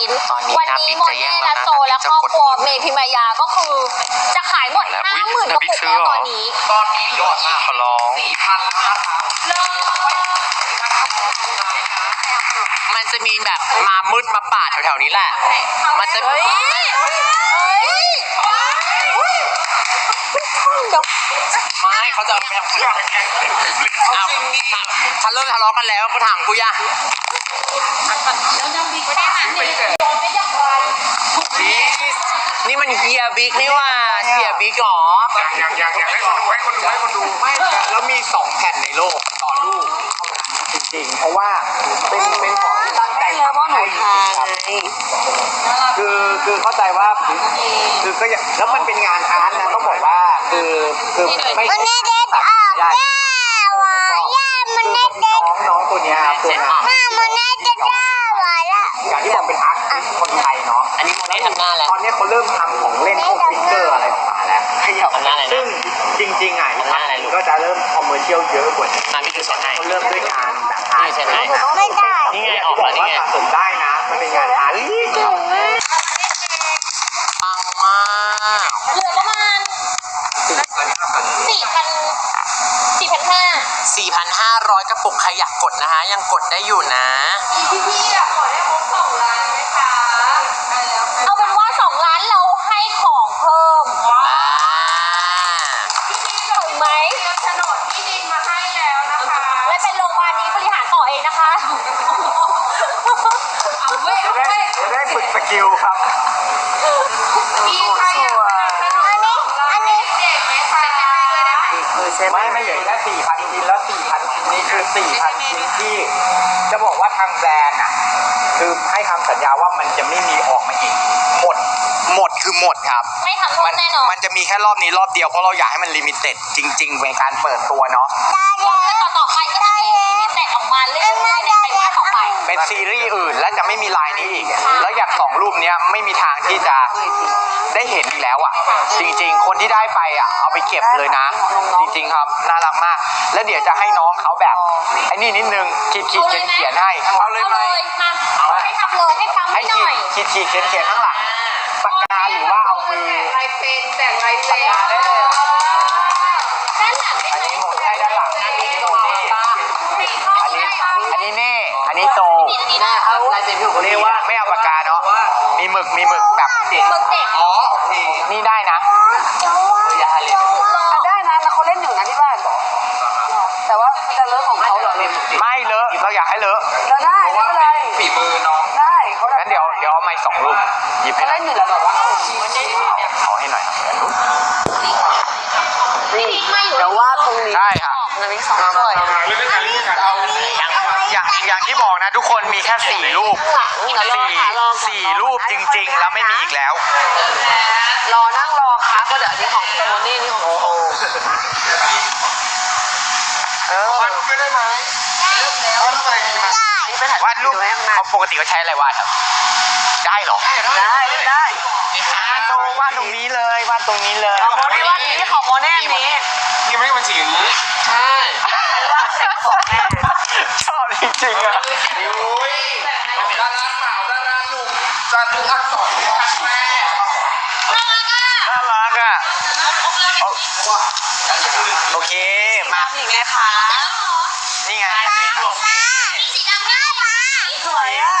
ชิ้น ตอนนี้วันะนี้บิ๊กโมจะแย่เน่งแล้วนะและโซและบิ๊กจะครอบกดครัวหมดเมพิมายาก็คือ จะขายหมดแล้วห้าหมื่นกอุ๊ระยปุกแต่แล้วบิ๊กตซื้ออนเหรอนี้ตอนนี้เหลืออีกขอร้อง สี่พันแล้วนะคะมันจะมีแบบมามืดมาป่าดแถวๆนี้แหละ มันจะ เฮ้ยเฮ้ยไม่เขาจะเอาไปทำเอา ถ้าเริ่มทะเลาะกันแล้วก็ถามกูย่ะนี่มันเฮียบิ๊กนี่ว่าเสียบิ๊กเหรออยากอยากอยากให้คนดูให้คนดูให้คนดูไม่แต่แล้วมีสองแผ่นในโลกต่อลูกเท่านั้นจริงๆเพราะว่าเป็นเป็นของที่ตั้งใจทำให้คือคือเข้าใจว่าคือก็อย่างแล้วมันเป็นงานอาร์ตนะต้องบอกว่าคือคือไม่ เขาเริ่มทำของเล่นพวกฟิกเกอร์อะไรออกมาแล้วขยับทำหน้าอะไรนะซึ่งจริงๆอะทำหน้าอะไรลูกก็จะเริ่มคอมเมอร์เชียลเยอะกว่านี้มาพี่ดูสอนให้เขาเริ่มด้วยงานแบบอาร์ตใช่ไหมไม่ได้นี่ไงออกบอมากนี่ว่าไงสะสมได้นะมันเป็นงานอาร์ตปังมากเหลือประมาณสี่พันสี่พันห้า4,500กระปุกใครอยากกดนะฮะยังกดได้อยู่นะเอาารต่อเองนะคะจะได้จะได้ฝึกสกิลครับอันนี้ อันนี้ไม่ไม่เหลือแค่สี่พันชิ้นแล้วสี่พันชิ้นนี้คือสี่พันชิ้นที่ จะบอกว่าทางแบรนด์อะคือให้คำสัญญาว่ามันจะไม่มีออกมาอีกหมดหมดคือหมดครับ ไม่ทำโทษแน่นอนมันจะมีแค่รอบนี้รอบเดียวเพราะเราอยากให้มันลิมิเต็ดจริง ๆ ในการเปิดตัวเนาะ ได้แล้ว เป็นซีรีส์อื่น และจะไม่มีลายนี้อีก แล้วอย่างสองรูปเนี้ยไม่มีทางที่จะได้เห็นอีกแล้วอะ จริง ๆ คนที่ได้ไปอะเอาไปเก็บเลยนะ จริงๆครับน่ารักมาก แล้วเดี๋ยวจะให้น้องเขาแบบไอ้นี่นิดนึงขีดขีดเขียนเขียนๆให้เอาเลยไหมมาให้ทำเลยให้ปั๊มให้ให้หขีน่ดอยขีดขีดเขียนเขียนข้างหลังปากกาหรือว่าเอามือลายเซ็นแต่ลายปากกาได้เลย มีหมึกมีหมึกแบบเบิกเด็กอ๋อโอเคนี่ได้นะยาเลยได้นะแล้วเขาเล่นอยู่นะที่บ้านแต่ว่าจะเลิกของเขาเหรอไม่เลอะเราอยากให้เลอะเราได้ไม่เป็นไรฝีมือน้องได้เขางั้นเดี๋ยวเดี๋ยวเอาไม้สองลูกหยิบให้เขาหน่เล่อยนอยู่แล้วแบบว่าเอาให้หน่อยครับพี่นิกมาอยู่เดี๋ยวว่าตรงนี้ได้ค่ะนาฬิกาสองสวยเรื่องการเรื่องการเอาอย่างอย่างอย่างที่บอกนะ ทุกคนมีแค่สี่รูปเดี๋ยวรอสี่ค่ะรอสี่รูปจริง ๆ แล้วไม่มีอีกแล้ว รอนั่งรอครับก็เดี๋ยวอันนี้ของโมนี่นี่ของโซเออวาดรูปได้ไหมวาดรูปอะไรดีไหมนี่ไปถ่ายวาดรูปไว้ข้างหน้าเขาปกติเขาใช้อะไรวาดครับ ได้เหรอ ได้เล่นได้อ่าโซวาดตรงนี้เลยวาดตรงนี้เลยของโมนี่ว่านี้ของโมนี่นี้นี่ไม่เป็นสีอย่างนี้ ใช่ว่าเสร็จของแม่ชอบจริงๆอะโอ้ยดาราสาวดาราหนุ่มจารึกอักษรรักแม่น่ารักอะโอเคมานี่ไงคะนี่ไงสีดำให้ป้าสวยอะ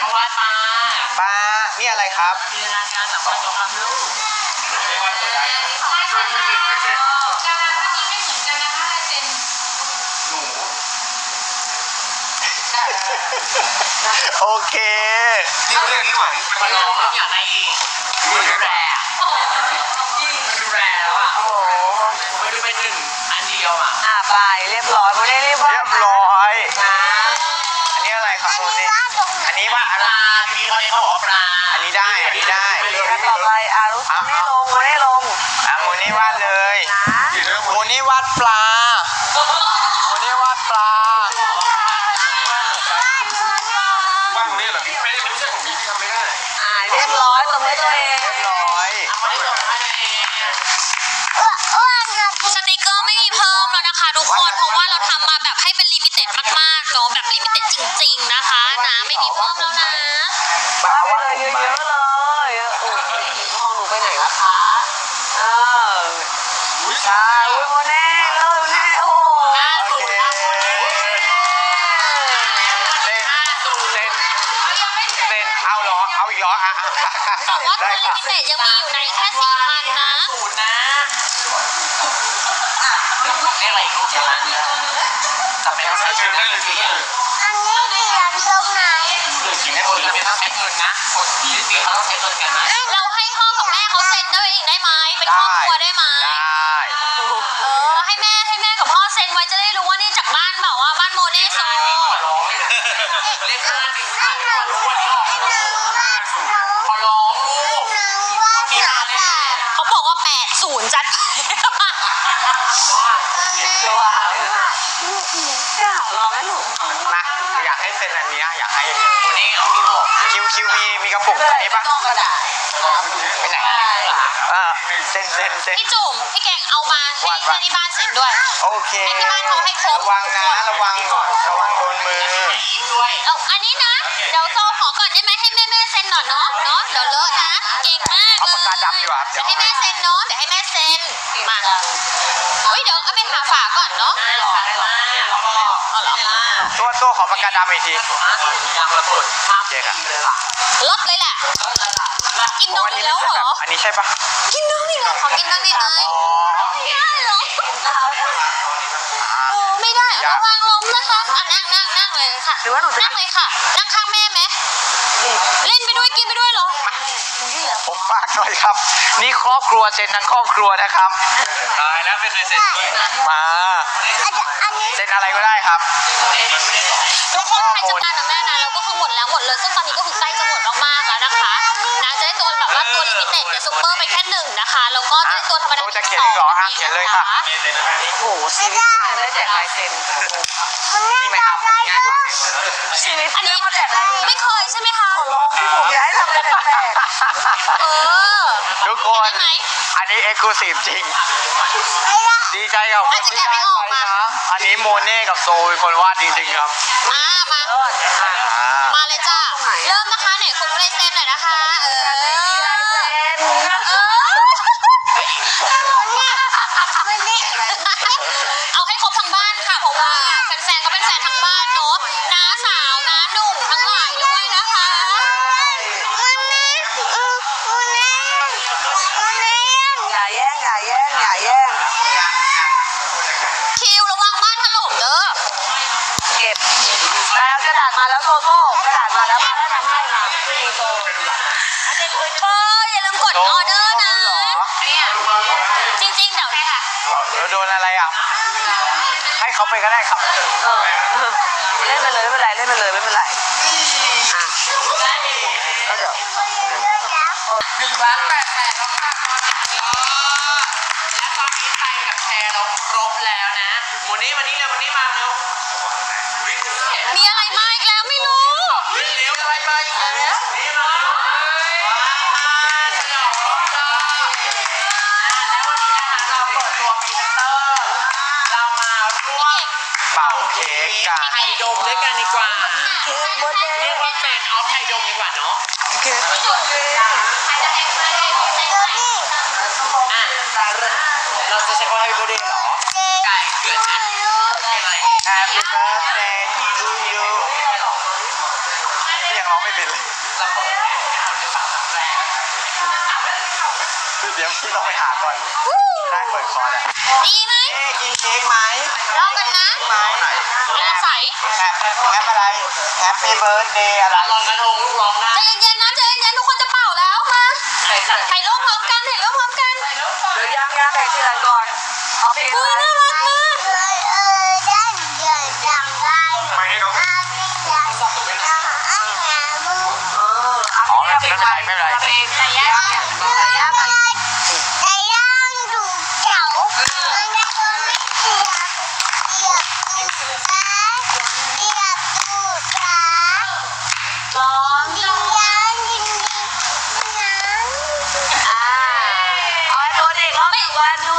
เพราะว่าตาปลานี่อะไรครับจินตนาการสำคัญของความรู้ โอเค นี่เรื่องนี้หว่ามาลองอยากได้อีกนี่แหแรละมันดูแรแล้วอะโอ้โหไม่ดูเป็นหนึ่งอันเดียวอะอะไปเรียบร้อย สติกเกอร์ไม่มีเพิ่มแล้วนะคะ ทุกคน เพราะว่าเราทำมาแบบให้เป็นลิมิเต็ดมากๆเนาะแบบลิมิเต็ดจริง ๆ นะคะนะไม่มี ว่าตัวได้เลขค่ะพิเศษยังมีอยู่ในแค่สี่พันนะศูนย์นะเรียกอะไรอีกลูกใช่ไหมจับไปใช้ชื่อได้เลยทีอันนี้เรียนตรงไหนกินได้หมดเลยไม่ต้องใช้เงินนะคนที่ปีเขาต้องใช้เงินกันนะเราให้พ่อกั คิวคิวมีมีกระปุกอันนี้ปะกระดาษไปไหนเออเซ็นเซ็นเซ็นพี่จุ๋มพี่เก่งเอามาให้วาดวาดให้ที่บ้านเซ็นด้วยโอเคให้ที่บ้านเขาให้ครบระวังนะระวังระวังโดนมือด้วยเอาอันนี้นะเดี๋ยวโซขอก่อนได้ไหมให้แม่แม่เซ็นหน่อยเนาะเนาะเดี๋ยวเลอะนะเก่งมากเอาเลยปากกาดำดีกว่าเดี๋เดี๋ยยววให้แม่เซ็นเนาะเดี๋ยวให้แม่เซ็นมาเฮ้ยเดี๋ยวเอาไปหาฝาก่อนเนาะ ตัวตัวขอปากกาดำอีกทีห้าสิบยางระเบิดภาพเจ๊ค่ะเลยล่ะลดเลยแหละกินนโอ้มอันอีนี้กไม่แล้วใช่เหรแบบออันนี้ใช่ปะกินนมอีกแล้วขอกินบ้างได้ไหมอ๋อไม่ได้เหรอเออไม่ได้ระวังล้มนะคะอะนั่งนั่งนั่งเลยค่ะหรือว่าหนูจะนั่งเลยค่ะ นั่งข้างแม่ไหม เล่นไปด้วยกินไปด้วยเหรอ ผมฝากหน่อยครับ นี่ครอบครัวเซ็นทั้งครอบครัวนะครับ ตายแล้วไม่เคยเซ็นด้วยนะมาอันนี้เซ็นอะไรก็ได้ครับทุกคนใครจัดการนะแม่นะเราก็คือหมดแล้วหมดเลย ซึ่งตอนนี้ก็คือใกล้จะหมดมากๆแล้วนะคะนะจะได้ตัวแบบว่าตัวลิมิเต็ดเนี่ยซุปเปอร์ไปแค่หนึ่งนะคะ แล้วก็จะได้ตัวธรรมดาตัวจะเขียนอีกเหรออะเขียนเลยค่ะ โอ้โหชีวิตไม่ได้แจกลายเซ็นมันไม่นี่ไหมได้ครับได้ด้วยชีวิตอันนี้มาแจกลายไม่เคยใช่ไหมคะพี่ผมอย่าให้ทำอะไรแปลกเออทุกคนได้ไหมอันนี้เอ็กซ์คลูซีฟจริง ดีใจกับคนที่ได้ไปนะ อันนี้โมเน่กับโซเป็นคนวาดจริงๆครับมามา อ่า มาเลยจ้า เริ่มนะคะไหนคุณลายเซ็นหน่อยนะคะ เออๆลายเซ็นเออ แล้วมาแล้วทำให้มามีโซเอออย่าลืมกดออเดอร์นะเหรอจริงๆเดี๋ยวแล้วโดนอะไรอะ ให้เขาไปก็ได้ครับเล่นไปเลยไม่เป็นไรเล่นไปเลยไม่เป็นไรก็เดี๋ยวหนึ่งล้านแปดแสนแล้วค่ะและตอนนี้ไปกับแชร์เราครบแล้วนะวันนี้วันนี้เลยวันนี้มาเร็วมีอะไรมาอีกแล้วไม่รู้ กกันไทยดมด้วยกันดีกว่าเค้กเบอร์เดย์เรียกว่าเป็นออฟไทยดมดีกว่าเนาะเค้กเบอร์เดย์อะเราจะใช้คำว่า Happy Birthday เหรอ ไก่เกิดนะอะไร Happy birthday to you ยังร้องไม่เป็นเลย เราเปิดฝั่งแรก เดี๋ยวพี่ต้องไปหาก่อน ได้เปิดคอร์ดอะดีไหมเอ๊ะกินเค้กไหมรอกันนะไหมน้ำใสแฮปแฮปอะไร Happy birthday อะไรลองกระทงลูกร้องได้ใจเย็นๆนะใจเย็นๆทุกคนจะเป่าแล้วมาใครใครถ่ายรูปพร้อมกันถ่ายรูปพร้อมกันเดี๋ยวย่างย่างแบ่งทีละก่อนเอาเพลงอุ้ยอะไรน่ารักมากไม่ให้น้องเออเอาอ๋อเพลงไม่เป็นไรไม่เป็นไร ก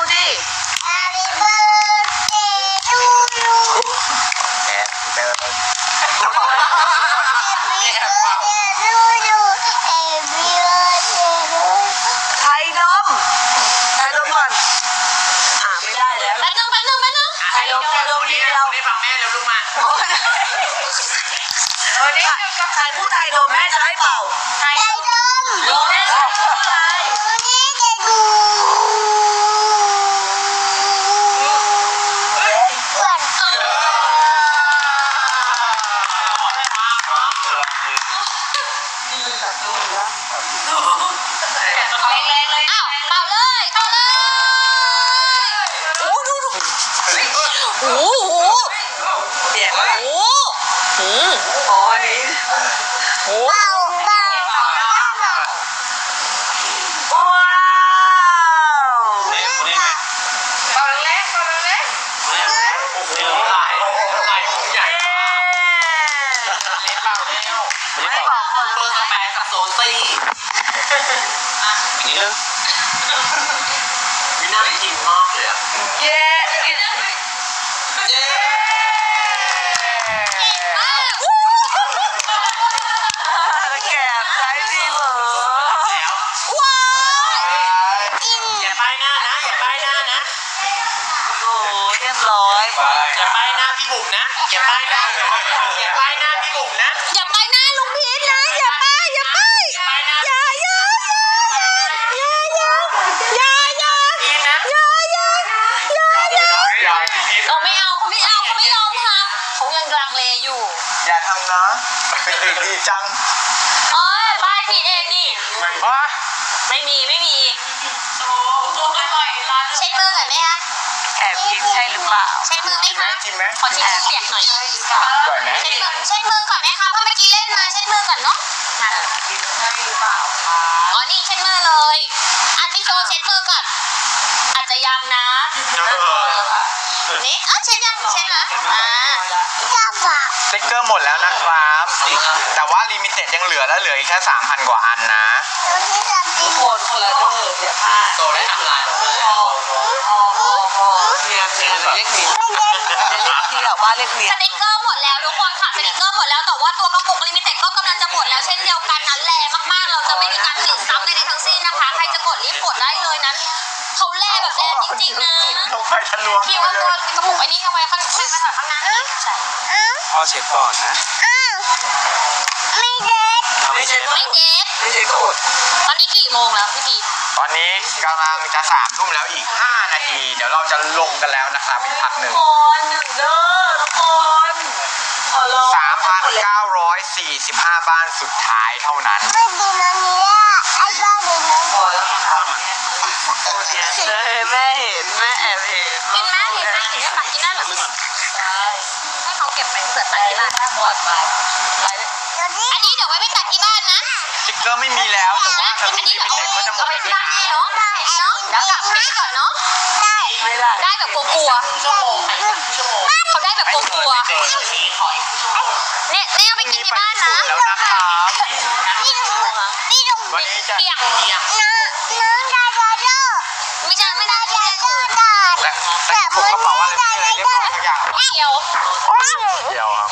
โอ้เบาเบาว้าวนี่นี่ไงตอนเล็กตอนเล็กนี่ลายลายผมใหญ่เย้เล็บเปล่าเร็วไม่บอกคนเบอร์สแปนกับโซซี่นี่นึงวิน่ากินมากเลยอะเย้กินเย้ อย่าป้ายหน้าอย่าป้ายหน้าพี่บุ๋มนะอย่าไปหน้าลุงพีทนะ อย่าไปอย่าไปอย่าป้ายหน้าอย่าอย่าอย่าอย่าอย่าอย่าพี่นะอย่าอย่าอย่าอย่าอย่าพี่เราไม่เอาเขาไม่เอาเขาไม่ยอมทำเขายังลังเลอยู่อย่าทำนะเป็นเด็กดีจังเอ้ยป้ายพีทเองนี่วะไม่มีไม่มีเช็ดมือก่อนไหมคะ แอบกินใช่หรือเปล่าเช็ดมือไหมคะจิ้มไหมขอทิชชู่เปียกหน่อยก่อนไหมเช็ดมือเช็ดมือก่อนไหมคะเพราะเมื่อกี้เล่นมาเช็ดมือก่อนเนาะนั่นอ๋อนี่เช็ดมือเลยอะพี่โชว์เช็ดมือก่อน อาจจะยังนะ นี่อะเช็ดยังเช็ดนะอ่าจะฝาก สติ๊กเกอร์หมดแล้วนะครับ แต่ว่าลิมิเต็ดยังเหลือแล้วเหลืออีกแค่3,000กว่าอันนะที่จะกินโคนคนละเด้อเดี๋ยวพลาดโตได้ทำลายหมดเลยพอพอพอพอเนี่ยเนี่ยเรียกหนีไม่เล็กเรียกหนีแบบว่าเรียกหนีสติกเกอร์หมดแล้วทุกคนค่ะ สติกเกอร์หมดแล้วแต่ว่าตัวกระปุกลิมิเต็ดก็กำลังจะหมดแล้วเช่นเดียวกันนั้นแรงมากๆ เราจะไม่มีการผลิตซ้ำใดๆทั้งสิ้นนะคะ ใครจะกดรีบกดได้เลยนั้นเขาแร่แบบแร่จริงๆนะ ลงไปทะลวงพี่ว่าตัวกระปุกไอ้นี่เอาไว้ข้างข้างข้างข้างหน้านี่ใช่ พ่อเช็ดก่อนนะอ้าวไม่เล็กไม่ใช่ไม่เด็ดไม่ใช่ก็อดตอนนี้กี่โมงแล้วพี่พีทตอนนี้กำลังจะสามทุ่มแล้วอีก 5 นาที เดี๋ยวเราจะลงกันแล้วนะครับอีกพักหนึ่งคนหนึ่งเด้อทุกคนขอร้อง3,945 บ้านสุดท้ายเท่านั้น ไม่ดีนะเนี่ยไอ้บ้าดีนะพอแล้วครับแม่เห็นแม่แอบเห็นกินแม่กินแม่กินได้ปะกินได้เหรอ ให้เขาเก็บไปเผื่อตัดที่บ้านปลอดภัยไปเลยดูที่อันนี้เดี๋ยวไว้ไปตัดที่บ้านนะสติ๊กเกอร์ไม่มีแล้วแต่ว่าอัถ้านลินี้มิเดี๋ยวเต็ดก็จะหมเอาดไปแล้วที่บ้านแน่เนาะได้เนาะเดี๋ยวกลับไปก่อนเนาะได้ไม่ได้ได้แบบกลัวชั่วโมงชั่วโมงๆเขาได้แบบกลัวเจอเดี๋ยวนี้ขออีกชั่วโมงๆเนี่ยเนี่ยเอาไปกินที่บ้านนะแล้วนะครับนี่ดูนี่ดูวันนี้จะเปียกเนี่ยน้องน้องดาดาโดไม่ใช่ไม่ได้ไม่ได้ดาดาแต่แต่ผมก็บอกว่าอะไรไม่มีอะไรเรียบร้อยทุกอย่างเขียวเดียว ครับ